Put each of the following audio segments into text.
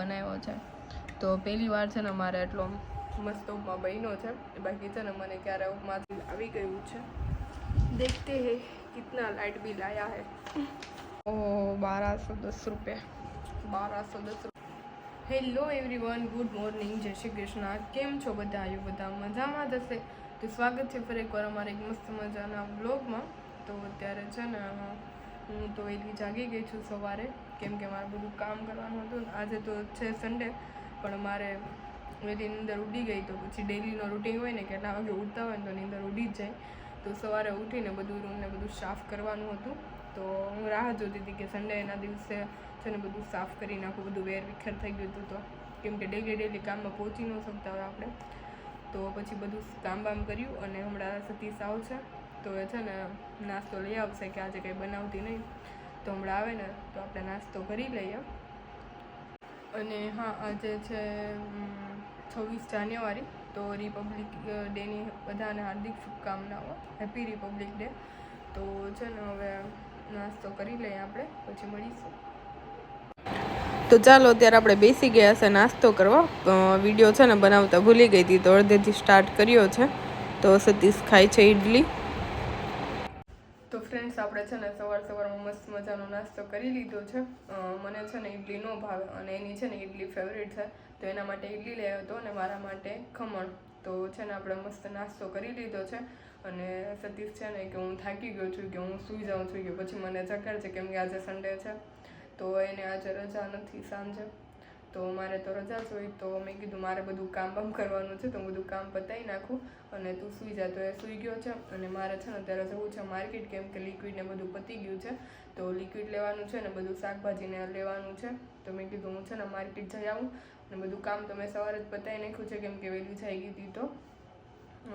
બનાવ્યો છે. તો પહેલી વાર છે ને મારે એટલો મસ્ત ઉપમા બન્યો છે. બાકી છે ને મને ક્યારે ઉપમા આવી ગયું છે. દેખતે હે કિતના લાઇટ બિલ આયા હે. ઓ બારસો દસ રૂપિયા. બારસો દસ હેલો એવરીવન ગુડ મોર્નિંગ જય શ્રી કૃષ્ણ. કેમ છો બધા? આવ્યું બધા મજામાં થશે તો સ્વાગત છે ફરી એકવાર અમારે એક મસ્ત મજાના બ્લોગમાં તો અત્યારે છે ને હું તો એટલી જાગી ગઈ છું સવારે, કેમ કે મારે બધું કામ કરવાનું હતું આજે તો છે સન્ડે પણ મારે વહેલી નીંદર ઉડી ગઈ તો પછી ડેલીનો રૂટીન હોય ને કેટલા વાગે ઉઠતા હોય ને તો નીંદર ઉડી જ જાય. તો સવારે ઉઠીને બધું રૂમને બધું સાફ કરવાનું હતું. તો હું રાહ જોતી હતી કે સન્ડેના દિવસે છે ને બધું સાફ કરી નાખું, બધું વેર વિખેર થઈ ગયું હતું તો. કેમ કે ડેલી ડેલી કામમાં પહોંચી ન શકતા હોય આપણે. તો પછી બધું કામ બામ કર્યું અને હમણાં સતીશ આવશે તો એ છે ને નાસ્તો લઈ આવશે કે આજે કંઈ બનાવતી નહીં. તો હમણાં આવે ને તો આપણે નાસ્તો કરી લઈએ. અને હા, આજે છે છવ્વીસ જાન્યુઆરી, તો રિપબ્લિક ડેની બધાને હાર્દિક શુભકામનાઓ. Happy republic day. તો છે ને હવે નાસ્તો કરી લઈએ આપણે, પછી મળીશું. તો ચાલો, અત્યારે આપણે બેસી ગયા છે નાસ્તો કરવા. વીડિયો છે ને બનાવતા ભૂલી ગઈ હતી, તો અડધેથી સ્ટાર્ટ કર્યો છે. તો સતીશ ખાય છે ઇડલી તો ફ્રેન્ડ્સ આપણે છે ને સવાર સવારમાં મસ્ત મજાનો નાસ્તો કરી લીધો છે. મને છે ને ઇડલી ન ભાવે અને એની છે ને ઇડલી ફેવરેટ છે. તો એના માટે ઇડલી લઈ આવ્યો હતો અને મારા માટે ખમણ. તો છે ને આપણે મસ્ત નાસ્તો કરી લીધો છે. અને સતીશ છે ને કે હું થાકી ગયો છું કે હું સૂઈ જાઉં છું કે પછી મને ચક્કર છે કેમ કે આજે સન્ડે છે. તો એને આજે રજા નથી સાંજે. તો મારે તો રજા જ હોય તો મેં કીધું મારે બધું કામ બામ કરવાનું છે તો હું બધું કામ પતાવી નાખું અને તું સૂઈ જા. તો એ સૂઈ ગયો છે અને મારે છે ને અત્યારે જવું છે માર્કેટ કેમ કે લિક્વિડ ને બધું પતી ગયું છે. તો લિક્વિડ લેવાનું છે ને બધું શાકભાજીને લેવાનું છે. તો મેં કીધું હું છે ને માર્કેટ જઈ આવું અને બધું કામ તો મેં સવારે જ પતાવી નાખ્યું છે કેમ કે વહેલી જઈ ગઈ હતી તો.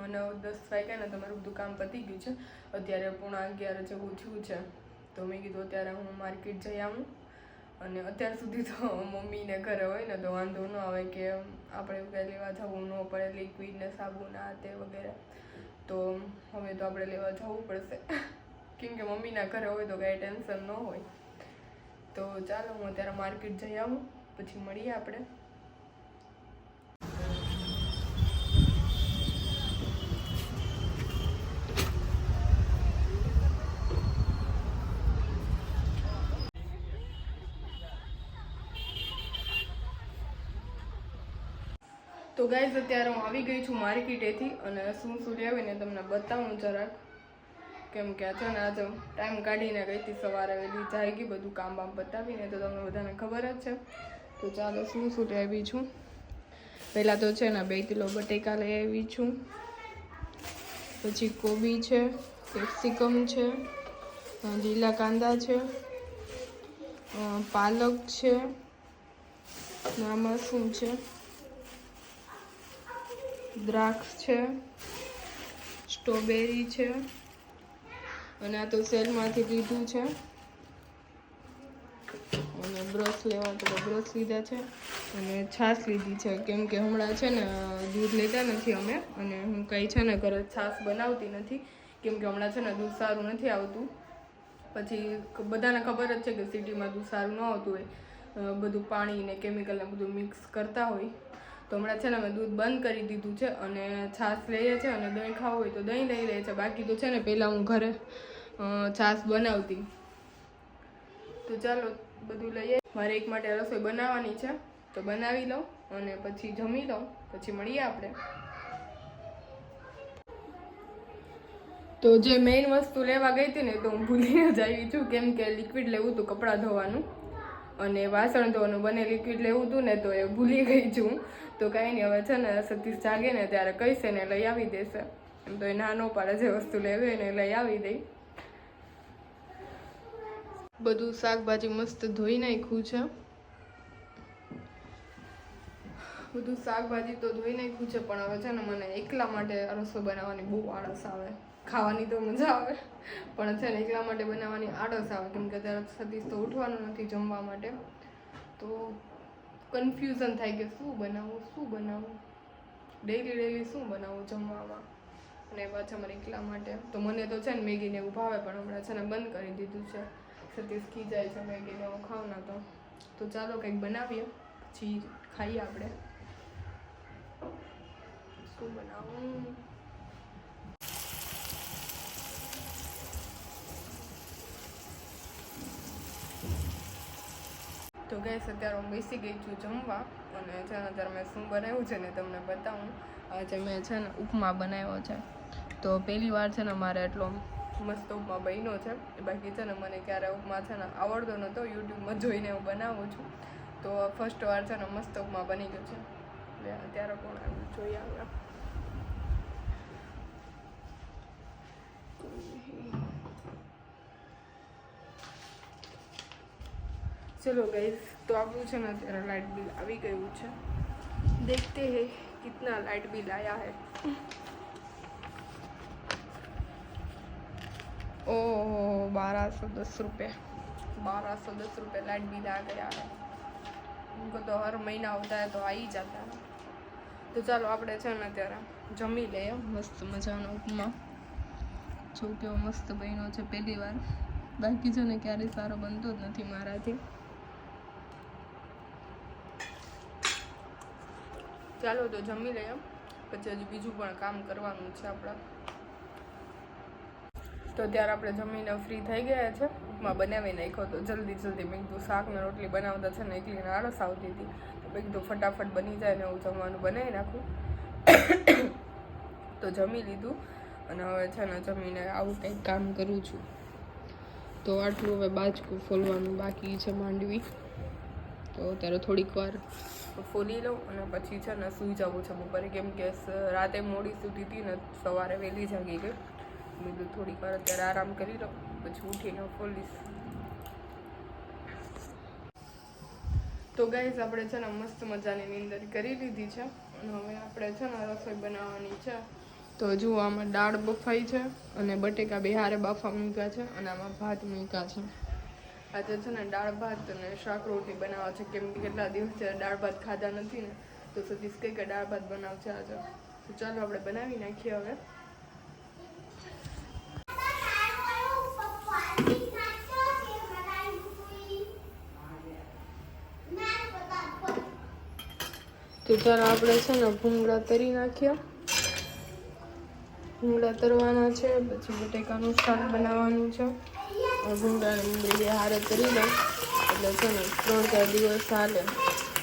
નવ દસ વાગ્યા ને તમારું બધું કામ પતી ગયું છે. અત્યારે પૂણા અગિયાર જેવું થયું છે. તો મેં કીધું અત્યારે હું માર્કેટ જઈ આવું. અને અત્યાર સુધી તો મમ્મીને ઘરે હોય ને તો વાંધો ન આવે કે આપણે કાંઈ લેવા જવું ન પડે લિક્વિડ ને સાબુ ના તે વગેરે. તો હવે તો આપણે લેવા જવું પડશે. કેમ કે મમ્મીના ઘરે હોય તો કાંઈ ટેન્શન ન હોય. તો ચાલો હું અત્યારે માર્કેટ જઈ આવું, પછી મળીએ આપણે. તો ગાઈઝ અત્યારે હું આવી ગઈ છું માર્કેટેથી અને શું શું લેવીને તમને બતાવું જરાક. કેમ કે છે આજે ટાઈમ કાઢીને ગઈ હતી સવારે, વહેલી જાય ગઈ બધું કામ બામ બતાવીને તો તમને બધાને ખબર જ છે. તો ચાલો, શું શું લેવી છું? પહેલાં તો છે ને બે કિલો બટેકા લઈ આવી છું. પછી કોબી છે, કેપ્સિકમ છે લીલા કાંદા છે પાલક છે આમાં શું છે? દ્રાક્ષ છે, સ્ટ્રોબેરી છે, અને આ તો સેલમાંથી લીધું છે. અને બ્રશ લેવા તો બ્રશ લીધા છે અને છાશ લીધી છે. કેમ કે હમણાં છે ને દૂધ લેતા નથી અમે અને હું કંઈ છે ને, ઘરે છાશ બનાવતી નથી. કેમ કે હમણાં છે ને, દૂધ સારું નથી આવતું. પછી બધાને ખબર જ છે કે સિટીમાં દૂધ સારું ન આવતું હોય. બધું પાણી ને કેમિકલ બધું મિક્સ કરતા હોય. તો હમણાં છે ને અમે દૂધ બંધ કરી દીધું છે અને છાશ લઈએ છે અને દહીં ખાવું હોય તો દહીં લઈ લઈએ છે. બાકી તો છે ને પહેલાં હું ઘરે છાશ બનાવતી. તો ચાલો બધું લઈએ. મારે એક માટે રસોઈ બનાવવાની છે. તો બનાવી લઉં અને પછી જમી લઉં. પછી મળીએ આપણે. તો જે મેઇન વસ્તુ લેવા ગઈ હતી ને તો હું ભૂલીને જ આવી છું, કેમ કે લિક્વિડ લેવું હતું કપડાં ધોવાનું. અને વાસણ ધોવાનું બને લિક્વિડ લેવું હતું ને તો એ ભૂલી ગઈ છું. તો કાંઈ નહીં, હવે છે ને સતીશ જાગે ને ત્યારે કહીશે ને લઈ આવી દેશે. એમ તો એ ના ન પાડે જે વસ્તુ લેવી હોય ને લઈ આવી દઈ બધું શાકભાજી મસ્ત ધોઈ નાખ્યું છે. બધું શાકભાજી તો ધોઈ નાખ્યું છે, પણ હવે છે ને મને એકલા માટે રસોઈ બનાવવાની બહુ આળસ આવે. ખાવાની તો મજા આવે, પણ છે ને એકલા માટે બનાવવાની આળસ આવે, કેમ કે ત્યારે સતીશ તો ઉઠવાનું નથી જમવા માટે. તો કન્ફ્યુઝન થાય કે શું બનાવવું શું બનાવવું ડેઈલી ડેલી શું બનાવવું જમવામાં? અને પાછા મારે એકલા માટે. તો મને તો છે ને મેગીને એવું ભાવે, પણ હમણાં છે ને બંધ કરી દીધું છે. સતીશ ખીજાય છે મેગીને, હું ખાઉં ના તો. તો ચાલો કંઈક બનાવીએ. પછી ખાઈએ આપણે. શું બનાવું? તો ગેસ અત્યારે હું બેસી ગઈ છું જમવા અને છે ને અત્યારે મેં શું બનાવ્યું છે ને તમને બતાવું. આજે મેં છે ને ઉપમા બનાવ્યો છે. તો પહેલી વાર છે ને મારે એટલો મસ્ત ઉપમા બન્યો છે. બાકી છે ને મને ક્યારે ઉપમા છે ને આવડતો નહોતો યુટ્યુબમાં જોઈને હું બનાવું છું. તો ફર્સ્ટ વાર છે ને મસ્ત ઉપમા બની ગયો છે. એટલે અત્યારે પણ આવ્યું? જોઈ આવ્યા ચલો ગાઈસ તો આપણું છે ને અત્યારે લાઇટ બિલ આવી ગયું છે देखते हैं कितना लाइट बिल आया है ओ बारह सौ दस रुपये बारह सौ दस रुपये लाइट बिल आ गया है उनको तो हर महीना होता है तो आ ही जाता है તો ચાલો આપણે છે ને અત્યારે જમી લઈએ મસ્ત મજાનો ઉપમા જો કેવો મસ્ત બન્યો છે પહેલી વાર બાકી છે ને ક્યારેય સારો બનતો જ નથી મારાથી ચાલો તો જમી લઈએ. પછી હજી બીજું પણ કામ કરવાનું છે આપણા. તો ત્યારે આપણે જમીને ફ્રી થઈ ગયા છે. ઉપમા બનાવી નાખ્યો તો જલ્દી જલ્દી મેં કીધું શાક ને રોટલી બનાવતા છે ને એકલી આળસ આવતી હતી. તો મેં કીધું ફટાફટ બની જાય ને હું જમવાનું બનાવી નાખું. તો જમી લીધું અને હવે છે ને જમીને આવું કંઈક કામ કરું છું. તો આટલું હવે બાજકું ફોલવાનું બાકી છે માંડવી. તો અત્યારે થોડીક વાર ફોલી લઉં અને પછી છે ને સૂઈ જવું છે બપોરે. કેમ કે રાતે મોડી સુધી હતી ને સવારે વહેલી જાગી ગઈ. બીજું થોડીક વાર અત્યારે આરામ કરી લઉં, પછી ઉઠીને ફોલીશ તો ગાઈઝ આપણે છે ને મસ્ત મજાની નીંદર કરી લીધી છે અને હવે આપણે છે ને રસોઈ બનાવવાની છે. તો જુઓ આમાં દાળ બફાઈ છે અને બટેકા બે હારે બાફા મૂક્યા છે અને આમાં ભાત મૂક્યા છે. આજે છે ને દાળ ભાત અને શાક રોટલી બનાવવા છે. કેમ કે કેટલા દિવસથી દાળ ભાત ખાધા નથી ને, તો સતીશ કહે કે દાળ ભાત બનાવશે આજે. તો ચાલો આપણે બનાવી નાખીએ હવે. તો ચાલો આપણે છે ને ભૂંગળા તરી નાખીએ. ભૂંગળા તરવાના છે, પછી બટેકાનું શાક બનાવવાનું છે. બે હારે કરી લઉં. એટલે છે ને ત્રણ ચાર દિવસ ચાલે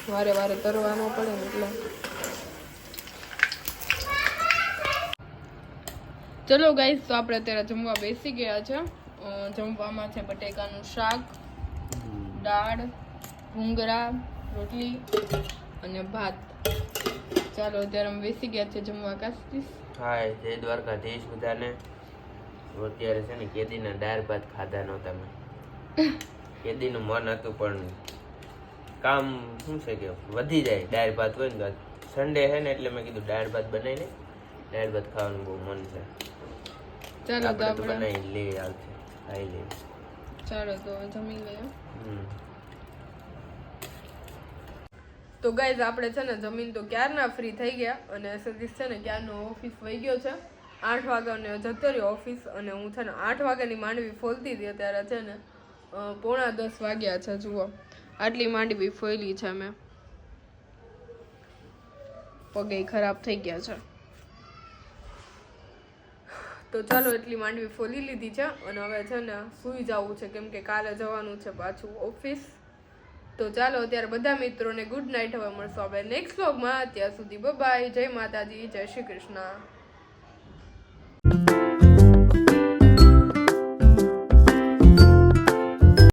વારે વારે તરવાનો પડે ને એટલે. ચલો ગાઈસ તો આપણે અત્યારે જમવા બેસી ગયા છે. જમવામાં છે બટેકાનું શાક, દાળ ભૂંગળા રોટલી અને ભાત. ચાલો, અત્યારે અમે બેસી ગયા છે જમવા. કાસ્તીસ હાય જય દ્વારકાધીશ બધાને. અત્યારે છે ને કેદીના દાળ ભાત ખાધા નહોતા મેં કેદીનું મન હતું પણ કામ શું છે કે વધી જાય દાળ ભાત હોય ને સન્ડે છે ને એટલે મેં કીધું દાળ ભાત બનાવીને દાળ ભાત ખાવાનું બહુ મન છે. ચાલો તો તો આપણે બનાવી લઈએ આવશે ખાઈ લઈએ. ચાલો તો જમી લઈએ. હમ. તો ગાઈઝ આપણે છે ને જમીન તો ક્યારના ફ્રી થઈ ગયા અને સતીશ છે ને ક્યારનો ઓફિસ વહી ગયો છે. આઠ વાગ્યાને જતો રહ્યો ઓફિસ અને હું છે ને આઠ વાગ્યાની માંડવી ફોલતી હતી અત્યારે છે ને પોણા દસ વાગ્યા છે, જુઓ. આટલી માંડવી ફોયલી છે મેં. પગે ખરાબ થઈ ગયા છે. તો ચાલો એટલી માંડવી ફોલી લીધી છે અને હવે છે ને સૂઈ જવું છે, કેમ કે કાલે જવાનું છે પાછું ઓફિસ. તો ચાલો અત્યારે બધા મિત્રોને ગુડ નાઇટ હવે મળશું આપણે નેક્સ્ટ વ્લોગમાં. ત્યાં સુધી બાય જય માતાજી, જય શ્રી કૃષ્ણ.